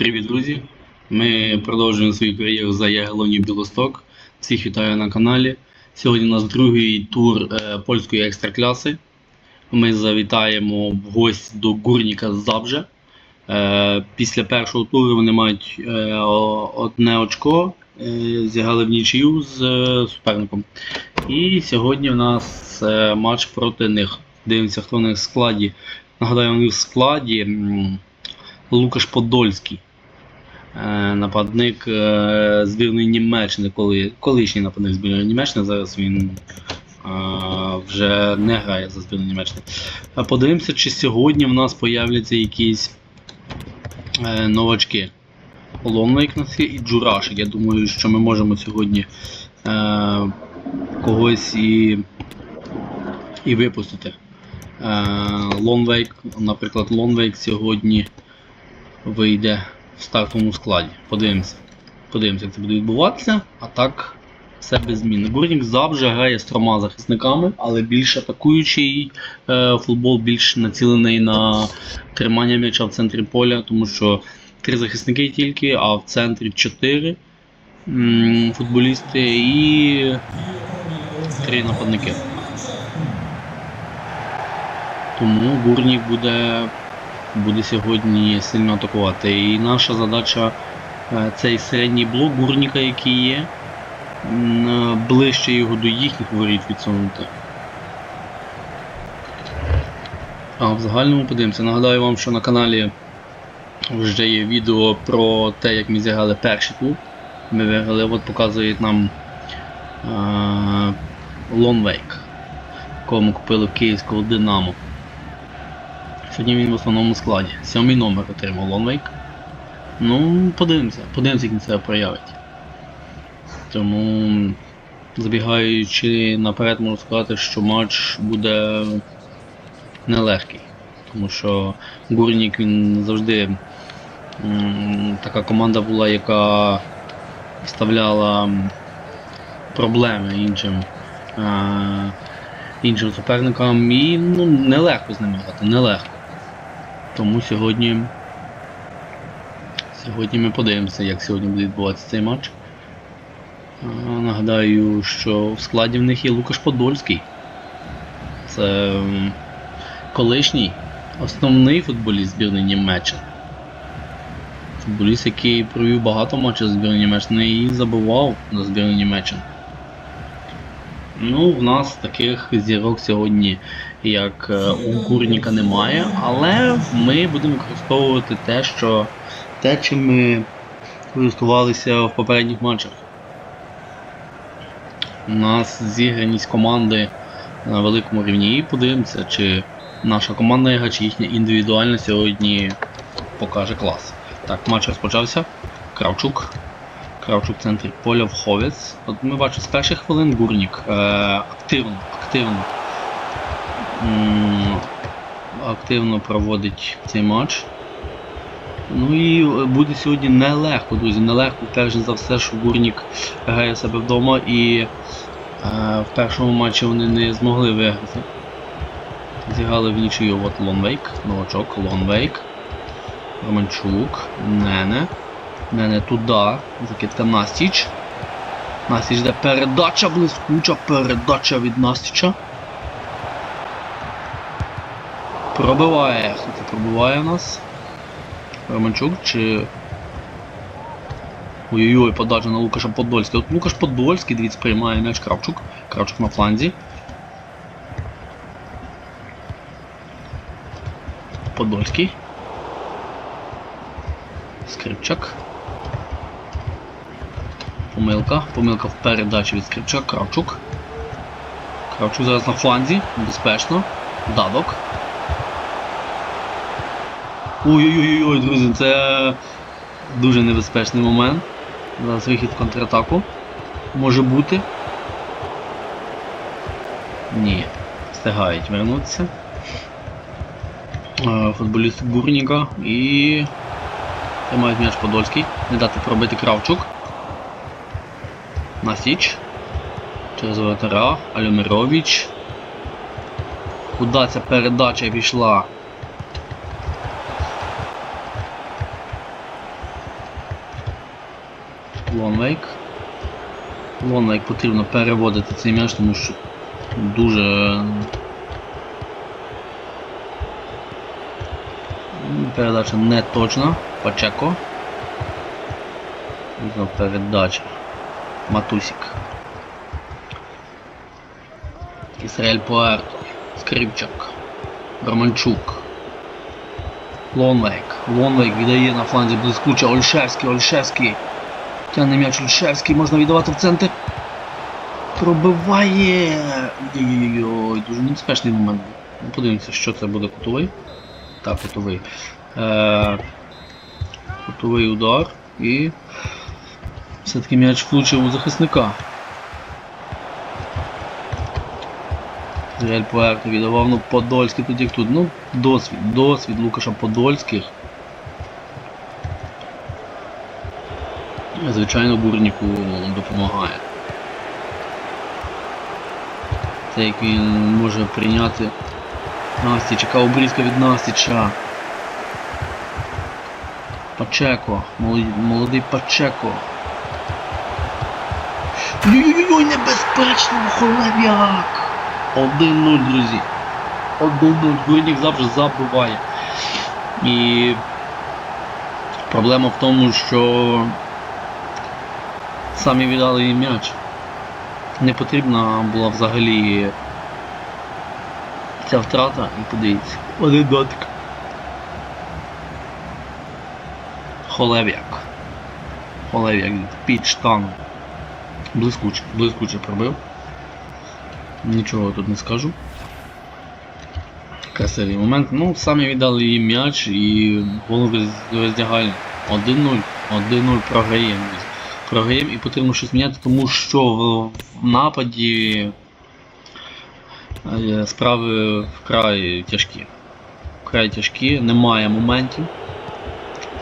Привіт, друзі! Ми продовжуємо свою кар'єру за Ягелонів Білосток. Всіх вітаю на каналі. Сьогодні у нас другий тур е, польської екстракляси. Ми завітаємо в гості до Гурніка з Забже. Е, після першого туру вони мають е, одне очко, е, зіграли в нічию з е, суперником. І сьогодні в нас е, матч проти них. Дивимося, хто в них в складі. Нагадаю, у них в складі Лукаш Подольський. Е, Нападник е, збірної Німеччини, коли, колишній нападник збірної Німеччини, зараз він е, вже не грає за збірну Німеччини. Подивимося, чи сьогодні в нас появляться якісь новачки. Лонвейк нас є і Джурашик. Я думаю, що ми можемо сьогодні е, когось і, і випустити. Е, Лонвейк, наприклад, Лонвейк сьогодні вийде в стартовому складі. Подивимося. Подивимося, як це буде відбуватися. А так, все без змін. Гурнік завжди грає з трьома захисниками, але більш атакуючий е, футбол більш націлений на тримання м'яча в центрі поля, тому що три захисники тільки, а в центрі чотири футболісти і три нападники. Тому Гурнік буде буде сьогодні сильно атакувати. І наша задача е, цей середній блок Гурніка, який є, е, ближче його до їхніх воріт відсунути. А в загальному подивимося. Нагадаю вам, що на каналі вже є відео про те, як ми зіграли перший клуб. Ми виграли, от показують нам Лонвейк, ми купили Київського Динамо. Сьогодні він в основному складі. Сьомий номер отримав Лонвейк. Ну, подивимося, подивимося, як він себе проявить. Тому, забігаючи наперед, можу сказати, що матч буде нелегкий. Тому що Гурнік він завжди м, така команда була, яка вставляла проблеми іншим. е, іншим суперникам і ну, нелегко з ними грати, нелегко. Тому сьогодні, сьогодні ми подивимося, як сьогодні буде відбуватися цей матч. Нагадаю, що в складі в них є Лукаш Подольський. Це колишній основний футболіст збірної Німеччини. Футболіст, який провів багато матчів збірної Німеччини і забував за збірну Німеччини. Ну, в нас таких зірок сьогодні, як е, у Гурніка, немає, але ми будемо використовувати те, що те, чим ми користувалися в попередніх матчах. У нас зіграність команди на великому рівні і подивимося, чи наша командна гра, чи їхня індивідуальна сьогодні покаже клас. Так, матч розпочався. Кравчук. Кравчук в центрі поля в Ховець. От ми бачимо з перших хвилин Гурнік е, активно, активно, м, активно проводить цей матч. Ну і е, буде сьогодні нелегко, друзі, нелегко, перш за все, що Гурнік грає себе вдома і е, в першому матчі вони не змогли виграти. Зіграли в нічию от Лонвейк, новачок, Лонвейк, Романчук, Нене. Нене туди, закидка Настіч. Настіч де передача блискуча, передача від Настіча. Пробиває. Хто це пробиває у нас? Романчук чи. Ой-ой-ой, подача на Лукаша Подольського. От Лукаш Подольський, дивіться, приймає м'яч Кравчук. Кравчук на фланзі. Подольський. Скрипчак. Помилка. Помилка в передачі від Скрипчак. Кравчук. Кравчук зараз на фланзі. Безпечно. Дадок. Ой-ой-ой, друзі, це дуже небезпечний момент. Зараз вихід в контратаку. Може бути. Ні. Встигають вернутися. Е, Футболіст Гурніка і Тримають м'яч Подольський. Не дати пробити Кравчук. Насіч. Через воротара. Алюмирович. Куда ця передача пішла? Лонвейк. Лонвейк потрібно переводити цей м'яч, тому що дуже. Передача не точна. Пачеко. Передача. Матусік. Ісраель Пуерто. Скрипчак. Романчук. Лонвейк. Лонвейк віддає на фланзі блискуче. Ольшевський, Ольшевський. Тягне м'яч Ольшевський, можна віддавати в центр. Пробиває. Ой-ой-ой, дуже небезпечний момент. Ну, Подивимося, що це буде кутовий. Так, кутовий. Е, кутовий удар і все-таки м'яч влучив у захисника. Реаль Пуерто віддавав, ну Подольський тут як тут. Ну, досвід, досвід Лукаша Подольських. Звичайно, Бурніку допомагає. Це як він може прийняти Настічка, обрізка від Настіча. Пачеко, молодий Пачеко. Ой-ой-ой, небезпечно, холев'як! 1-0, друзі. 1-0. Гурнік завжди забиває. І проблема в тому, що самі віддали їм м'яч. Не потрібна була взагалі ця втрата і подивіться. Один дотик. Холев'як. Холев'як під штангу. Блискуче, блискуче пробив. Нічого тут не скажу. Красивий момент. Ну, самі віддали їм м'яч і голови роздягальні. 1-0. 1-0 програємо. Програємо і потрібно щось міняти, тому що в, нападі е, справи вкрай тяжкі. Вкрай тяжкі, немає моментів.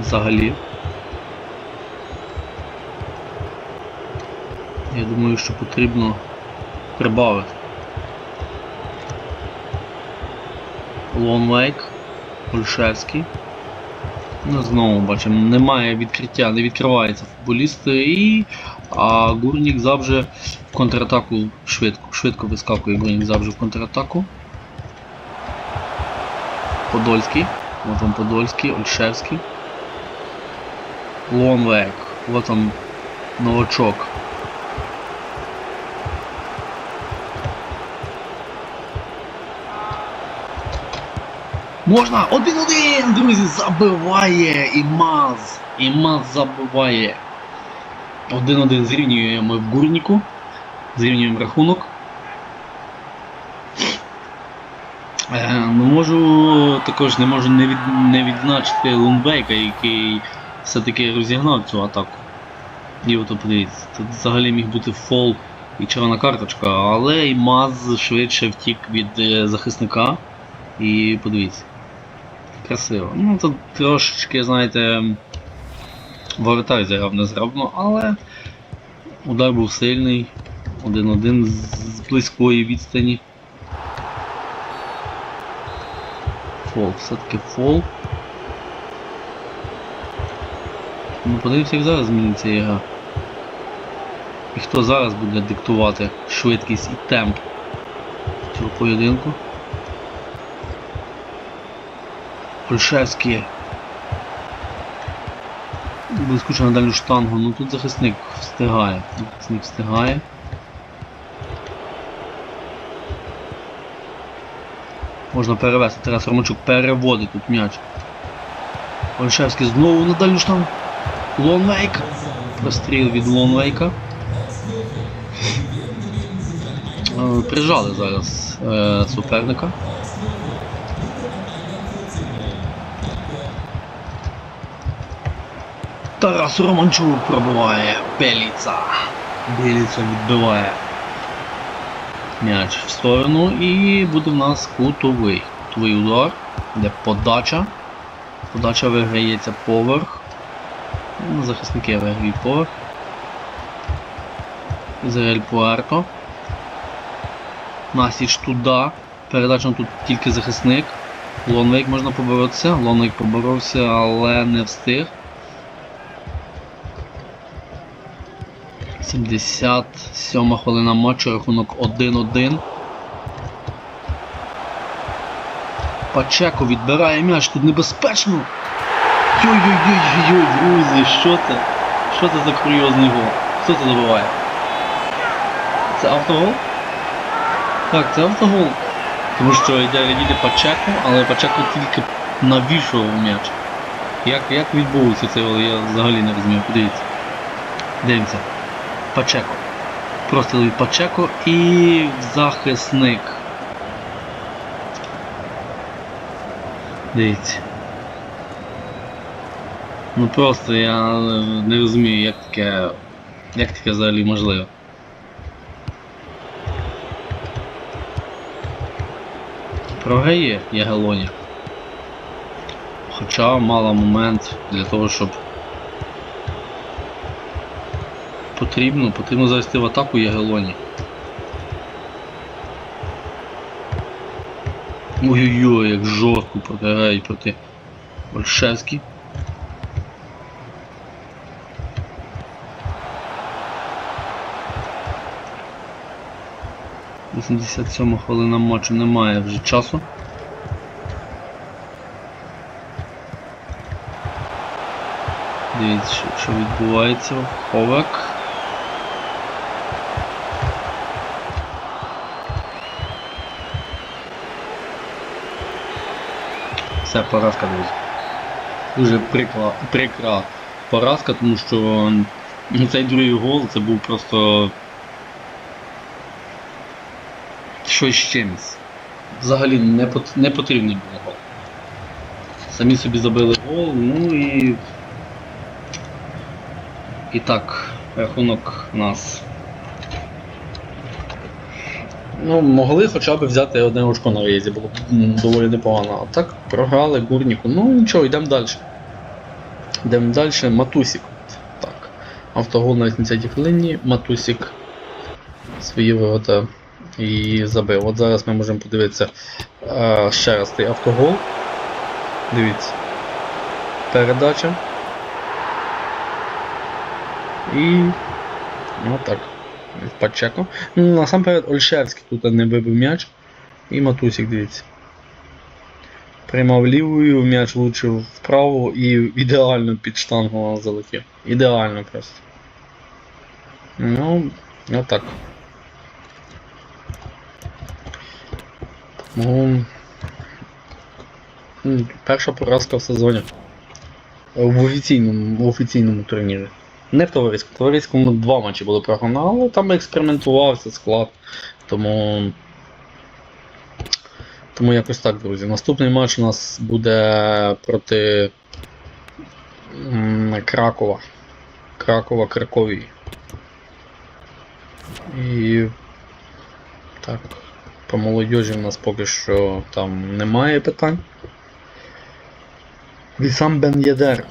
Взагалі. Я думаю, що потрібно прибавити. Лонвейк, Ольшевський. Ну, знову бачимо, немає відкриття, не відкриваються футболісти і а Гурнік завжди в контратаку швидко, швидко вискакує Гурнік завжди в контратаку. Подольський. От он Подольський, Ольшевський. Лонвейк. Вот он новачок. Можна! Один-один, друзі, забиває Імаз. Імаз забиває. Один-один зрівнюємо в гурніку. Зрівнюємо рахунок. Е, ну, можу також не можу не, від, не відзначити Лунбейка, який все-таки розігнав цю атаку. І от подивіться, тут взагалі міг бути фол і червона карточка, але Імаз швидше втік від е, захисника. І подивіться. Красиво. Ну тут трошечки, знаєте, воротар зіграв незграбно, але удар був сильний. 1-1 з близької відстані. Фол, все-таки фол. Ну подивимося, як зараз зміниться ігра. І хто зараз буде диктувати швидкість і темп цього поєдинку? Ольшевський. Блискуче на дальню штангу, ну тут захисник встигає. Захисник встигає. Можна перевести, Тарас Романчук переводить тут м'яч. Ольшевський знову на дальню штангу. Лонвейк. Простріл від Лонвейка. Е, Прижали зараз е, суперника. Тарас Романчук пробиває. Беліца. Беліца відбиває м'яч в сторону і буде в нас кутовий. Кутовий удар, де подача. Подача виграється поверх. Захисники виграють поверх. Ізраїль Пуерто. Насіч туди. Передача тут тільки захисник. Лонвейк можна поборотися. Лонвейк поборовся, але не встиг. 77 хвилина матчу, рахунок 1-1. Пачеко відбирає м'яч, тут небезпечно. Йой-йой-йой-йой, друзі, що це? Що це за курйозний гол? Хто це забиває? Це автогол? Так, це автогол. Тому що йде радіти Пачеко, але Пачеко тільки навішував м'яч. Як, як відбувся цей я взагалі не розумію. Подивіться. Дивимося. Пачеко. Простріл від Пачеко і захисник. Дивіться. Ну просто я не розумію, як таке. Як таке взагалі можливо. Програє Ягелоні. Хоча мала момент для того, щоб потрібно, потрібно завести в атаку Ягелоні. Ой-ой-ой, як жорстко програють проти Ольшевський. Вісімдесят сьома хвилина матчу немає вже часу. Дивіться, що, відбувається. Ховек. Все, поразка, друзі. Дуже прикра, прикра поразка, тому що ну, цей другий гол це був просто щось з чимось. Взагалі не, пот- не потрібний був гол. Самі собі забили гол, ну і. І так, рахунок у нас. Ну, могли хоча б взяти одне очко на виїзді, було б доволі непогано. А так програли Гурніку. Ну нічого, йдемо далі. Йдемо далі. Матусік. Так. Автогол на 80 хвилині. Матусік свої ворота і забив. От зараз ми можемо подивитися е, ще раз цей автогол. Дивіться. Передача. І. Отак. Пачеко. Ну, насамперед Ольшевський тут не вибив м'яч. І Матусік, дивіться. Приймав лівою, м'яч влучив вправо і ідеально під штангу залетів. Ідеально просто. Ну, отак. Ну, перша поразка в сезоні. В офіційному, в офіційному турнірі. Не в товариському. В товариському два матчі були програно, але там експериментувався склад. Тому. Тому якось так, друзі. Наступний матч у нас буде проти Кракова. Кракова Краковії. І. Так. По молодіжі в нас поки що там немає питань. Вісам Бен Єдер.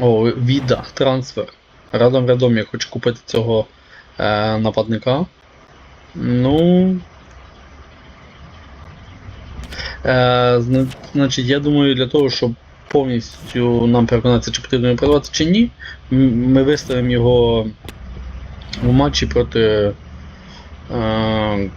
О, Віда, трансфер. Радом радом я хочу купити цього е, нападника. Ну. Е, значить, я думаю, для того, щоб повністю нам переконатися, чи потрібно його продавати чи ні, ми виставимо його в матчі проти. Е,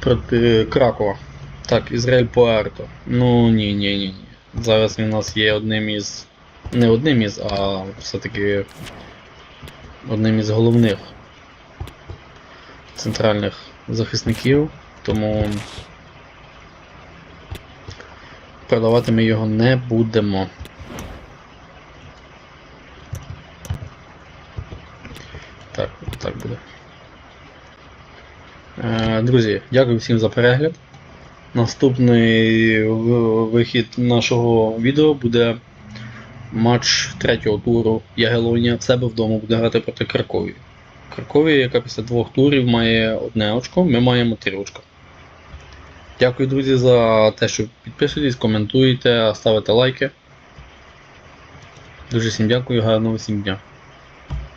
проти Кракова. Так, Ізраїль Пуерто. Ну ні, ні, ні. Зараз він у нас є одним із. Не одним із, а все-таки одним із головних центральних захисників, тому продавати ми його не будемо. Так, так буде. Е, Друзі, дякую всім за перегляд. Наступний вихід нашого відео буде матч третього туру Ягелонія в себе вдома буде грати проти Кракові. Кракові, яка після двох турів має одне очко, ми маємо три очка. Дякую, друзі, за те, що підписуєтесь, коментуєте, ставите лайки. Дуже всім дякую, гарного всім дня.